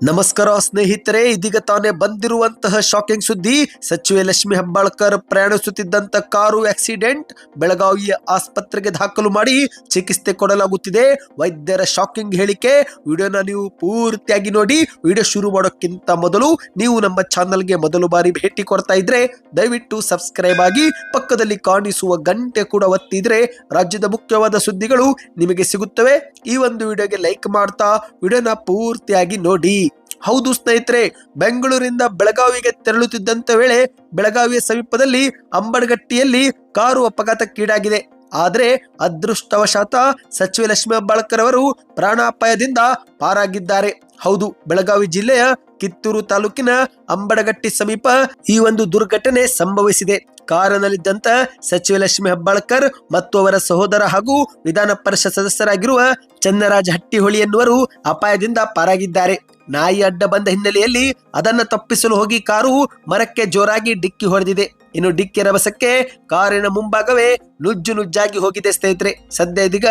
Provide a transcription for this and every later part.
ನಮಸ್ಕಾರ ಸ್ನೇಹಿತರೆ, ಇದೀಗ ತಾನೇ ಬಂದಿರುವಂತಹ ಶಾಕಿಂಗ್ ಸುದ್ದಿ. ಸಚಿವೆ ಲಕ್ಷ್ಮಿ ಹೆಬ್ಬಾಳ್ಕರ್ ಪ್ರಯಾಣಿಸುತ್ತಿದ್ದಂತ ಕಾರು ಆಕ್ಸಿಡೆಂಟ್ ಬೆಳಗಾವಿಯ ಆಸ್ಪತ್ರೆಗೆ ದಾಖಲು ಮಾಡಿ ಚಿಕಿತ್ಸೆ ಕೊಡಲಾಗುತ್ತಿದೆ. ವೈದ್ಯರ ಶಾಕಿಂಗ್ ಹೇಳಿಕೆ. ವಿಡಿಯೋನ ನೀವು ಪೂರ್ತಿಯಾಗಿ ನೋಡಿ. ವಿಡಿಯೋ ಶುರು ಮಾಡೋಕ್ಕಿಂತ ಮೊದಲು ನೀವು ನಮ್ಮ ಚಾನಲ್ಗೆ ಮೊದಲು ಬಾರಿ ಭೇಟಿ ಕೊಡ್ತಾ ಇದ್ರೆ, ದಯವಿಟ್ಟು ಸಬ್ಸ್ಕ್ರೈಬ್ ಆಗಿ ಪಕ್ಕದಲ್ಲಿ ಕಾಣಿಸುವ ಗಂಟೆ ಕೂಡ ಒತ್ತಿದ್ರೆ ರಾಜ್ಯದ ಮುಖ್ಯವಾದ ಸುದ್ದಿಗಳು ನಿಮಗೆ ಸಿಗುತ್ತವೆ. ಈ ಒಂದು ವಿಡಿಯೋಗೆ ಲೈಕ್ ಮಾಡ್ತಾ, ವಿಡಿಯೋನ ಪೂರ್ತಿಯಾಗಿ ನೋಡಿ. ಹೌದು ಸ್ನೇಹಿತರೆ, ಬೆಂಗಳೂರಿಂದ ಬೆಳಗಾವಿಗೆ ತೆರಳುತ್ತಿದ್ದಂತ ವೇಳೆ ಬೆಳಗಾವಿಯ ಸಮೀಪದಲ್ಲಿ ಅಂಬಡಗಟ್ಟಿಯಲ್ಲಿ ಕಾರು ಅಪಘಾತಕ್ಕೀಡಾಗಿದೆ. ಆದರೆ ಅದೃಷ್ಟವಶಾತ ಸಚಿವೆ ಲಕ್ಷ್ಮೀ ಹೆಬ್ಬಾಳ್ಕರ್ ಅವರು ಪ್ರಾಣಾಪಾಯದಿಂದ ಪಾರಾಗಿದ್ದಾರೆ. ಹೌದು, ಬೆಳಗಾವಿ ಜಿಲ್ಲೆಯ ಕಿತ್ತೂರು ತಾಲೂಕಿನ ಅಂಬಡಗಟ್ಟಿ ಸಮೀಪ ಈ ಒಂದು ದುರ್ಘಟನೆ ಸಂಭವಿಸಿದೆ. ಕಾರಿನಲ್ಲಿದ್ದಂತ ಸಚಿವ ಲಕ್ಷ್ಮಿ ಹೆಬ್ಬಾಳ್ಕರ್ ಮತ್ತು ಅವರ ಸಹೋದರ ಹಾಗೂ ವಿಧಾನ ಪರಿಷತ್ ಸದಸ್ಯರಾಗಿರುವ ಚನ್ನರಾಜ ಹಟ್ಟಿಹೊಳಿ ಎನ್ನುವರು ಅಪಾಯದಿಂದ ಪಾರಾಗಿದ್ದಾರೆ. ನಾಯಿ ಅಡ್ಡ ಬಂದ ಹಿನ್ನೆಲೆಯಲ್ಲಿ ಅದನ್ನ ತಪ್ಪಿಸಲು ಹೋಗಿ ಕಾರು ಮರಕ್ಕೆ ಜೋರಾಗಿ ಡಿಕ್ಕಿ ಹೊಡೆದಿದೆ. ಇನ್ನು ಡಿಕ್ಕಿ ರಭಸಕ್ಕೆ ಕಾರಿನ ಮುಂಭಾಗವೇ ನುಜ್ಜು ನುಜ್ಜಾಗಿ ಹೋಗಿದೆ ಸ್ನೇಹಿತರೆ. ಸದ್ಯ ಇದೀಗ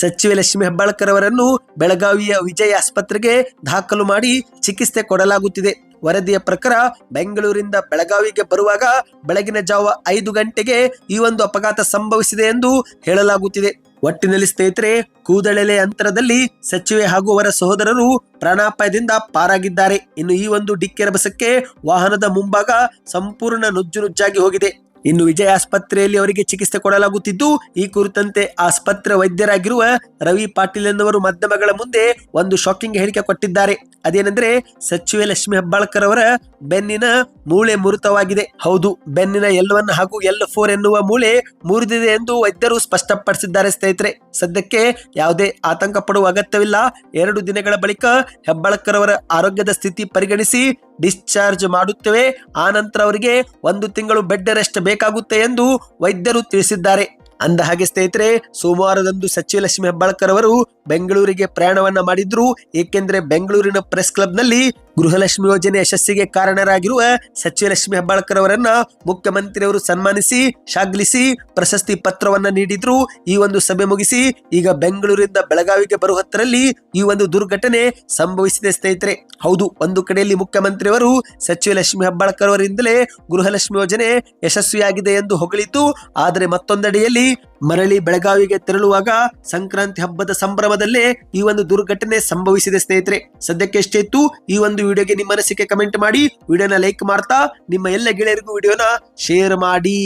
ಸಚಿವೆ ಲಕ್ಷ್ಮಿ ಹೆಬ್ಬಾಳ್ಕರ್ ಅವರನ್ನು ಬೆಳಗಾವಿಯ ವಿಜಯ ಆಸ್ಪತ್ರೆಗೆ ದಾಖಲು ಮಾಡಿ ಚಿಕಿತ್ಸೆ ಕೊಡಲಾಗುತ್ತಿದೆ. ವರದಿಯ ಪ್ರಕಾರ ಬೆಂಗಳೂರಿಂದ ಬೆಳಗಾವಿಗೆ ಬರುವಾಗ ಬೆಳಗಿನ ಜಾವ ಐದು ಗಂಟೆಗೆ ಈ ಒಂದು ಅಪಘಾತ ಸಂಭವಿಸಿದೆ ಎಂದು ಹೇಳಲಾಗುತ್ತಿದೆ. ಒಟ್ಟಿನಲ್ಲಿ ಸ್ನೇಹಿತರೆ ಕೂದಳೆಲೆ ಅಂತರದಲ್ಲಿ ಸಚಿವೆ ಹಾಗೂ ಅವರ ಸಹೋದರರು ಪ್ರಾಣಾಪಾಯದಿಂದ ಪಾರಾಗಿದ್ದಾರೆ. ಇನ್ನು ಈ ಒಂದು ಡಿಕ್ಕಿ ರಭಸಕ್ಕೆ ವಾಹನದ ಮುಂಭಾಗ ಸಂಪೂರ್ಣ ನುಜ್ಜು ನುಜ್ಜಾಗಿ ಹೋಗಿದೆ. ಇನ್ನು ವಿಜಯ ಆಸ್ಪತ್ರೆಯಲ್ಲಿ ಅವರಿಗೆ ಚಿಕಿತ್ಸೆ ಕೊಡಲಾಗುತ್ತಿದ್ದು, ಈ ಕುರಿತಂತೆ ಆಸ್ಪತ್ರೆ ವೈದ್ಯರಾಗಿರುವ ರವಿ ಪಾಟೀಲ್ ಎನ್ನುವರು ಮಾಧ್ಯಮಗಳ ಮುಂದೆ ಒಂದು ಶಾಕಿಂಗ್ ಹೇಳಿಕೆ ಕೊಟ್ಟಿದ್ದಾರೆ. ಅದೇನೆಂದ್ರೆ, ಸಚಿವೆ ಲಕ್ಷ್ಮಿ ಹೆಬ್ಬಾಳ್ಕರ್ ಅವರ ಬೆನ್ನಿನ ಮೂಳೆ ಮುರಿತವಾಗಿದೆ. ಹೌದು, ಬೆನ್ನಿನ ಎಲ್ ಒನ್ ಹಾಗೂ ಎಲ್ ಫೋರ್ ಎನ್ನುವ ಮೂಳೆ ಮುರಿದಿದೆ ಎಂದು ವೈದ್ಯರು ಸ್ಪಷ್ಟಪಡಿಸಿದ್ದಾರೆ ಸ್ನೇಹಿತರೆ. ಸದ್ಯಕ್ಕೆ ಯಾವುದೇ ಆತಂಕ ಪಡುವ ಅಗತ್ಯವಿಲ್ಲ. ಎರಡು ದಿನಗಳ ಬಳಿಕ ಹೆಬ್ಬಾಳ್ಕರ್ ಅವರ ಆರೋಗ್ಯದ ಸ್ಥಿತಿ ಪರಿಗಣಿಸಿ ಡಿಸ್ಚಾರ್ಜ್ ಮಾಡುತ್ತೇವೆ. ಆ ನಂತರ ಅವರಿಗೆ ಒಂದು ತಿಂಗಳು ಬೆಡ್ ರೆಸ್ಟ್ ಬೇಕಾಗುತ್ತೆ ಎಂದು ವೈದ್ಯರು ತಿಳಿಸಿದ್ದಾರೆ. ಅಂದ ಹಾಗೆ ಸ್ನೇಹಿತರೆ, ಸೋಮವಾರದಂದು ಸಚಿವ ಲಕ್ಷ್ಮಿ ಹೆಬ್ಬಾಳ್ಕರ್ ಅವರು ಬೆಂಗಳೂರಿಗೆ ಪ್ರಯಾಣವನ್ನ ಮಾಡಿದ್ರು. ಏಕೆಂದ್ರೆ ಬೆಂಗಳೂರಿನ ಪ್ರೆಸ್ ಕ್ಲಬ್ನಲ್ಲಿ ಗೃಹಲಕ್ಷ್ಮಿ ಯೋಜನೆ ಯಶಸ್ಸಿಗೆ ಕಾರಣರಾಗಿರುವ ಸಚಿವ ಲಕ್ಷ್ಮಿ ಹೆಬ್ಬಾಳ್ಕರ್ ಅವರನ್ನ ಮುಖ್ಯಮಂತ್ರಿಯವರು ಸನ್ಮಾನಿಸಿ ಶಾಗ್ಲಿಸಿ ಪ್ರಶಸ್ತಿ ಪತ್ರವನ್ನ ನೀಡಿದ್ರು. ಈ ಒಂದು ಸಭೆ ಮುಗಿಸಿ ಈಗ ಬೆಂಗಳೂರಿಂದ ಬೆಳಗಾವಿಗೆ ಬರುವ ಹತ್ತರಲ್ಲಿ ಈ ಒಂದು ದುರ್ಘಟನೆ ಸಂಭವಿಸಿದೆ ಸ್ನೇಹಿತರೆ. ಹೌದು, ಒಂದು ಕಡೆಯಲ್ಲಿ ಮುಖ್ಯಮಂತ್ರಿ ಅವರು ಸಚಿವ ಲಕ್ಷ್ಮಿ ಹೆಬ್ಬಾಳ್ಕರ್ ಅವರಿಂದಲೇ ಗೃಹಲಕ್ಷ್ಮಿ ಯೋಜನೆ ಯಶಸ್ವಿಯಾಗಿದೆ ಎಂದು ಹೊಗಳಿತು. ಆದರೆ ಮತ್ತೊಂದೆಡೆಯಲ್ಲಿ ಮರಳಿ ಬೆಳಗಾವಿಗೆ ತೆರಳುವಾಗ ಸಂಕ್ರಾಂತಿ ಹಬ್ಬದ ಸಂಭ್ರಮದಲ್ಲೇ ಈ ಒಂದು ದುರ್ಘಟನೆ ಸಂಭವಿಸಿದೆ ಸ್ನೇಹಿತರೆ. ಸದ್ಯಕ್ಕೆ ಎಷ್ಟೇ ಇತ್ತು, ಈ ಒಂದು ವಿಡಿಯೋಗೆ ನಿಮ್ಮ ಅನಿಸಿಕೆ ಕಮೆಂಟ್ ಮಾಡಿ, ವಿಡಿಯೋನ ಲೈಕ್ ಮಾಡ್ತಾ, ನಿಮ್ಮ ಎಲ್ಲ ಗೆಳೆಯರಿಗೂ ವಿಡಿಯೋನ ಶೇರ್ ಮಾಡಿ.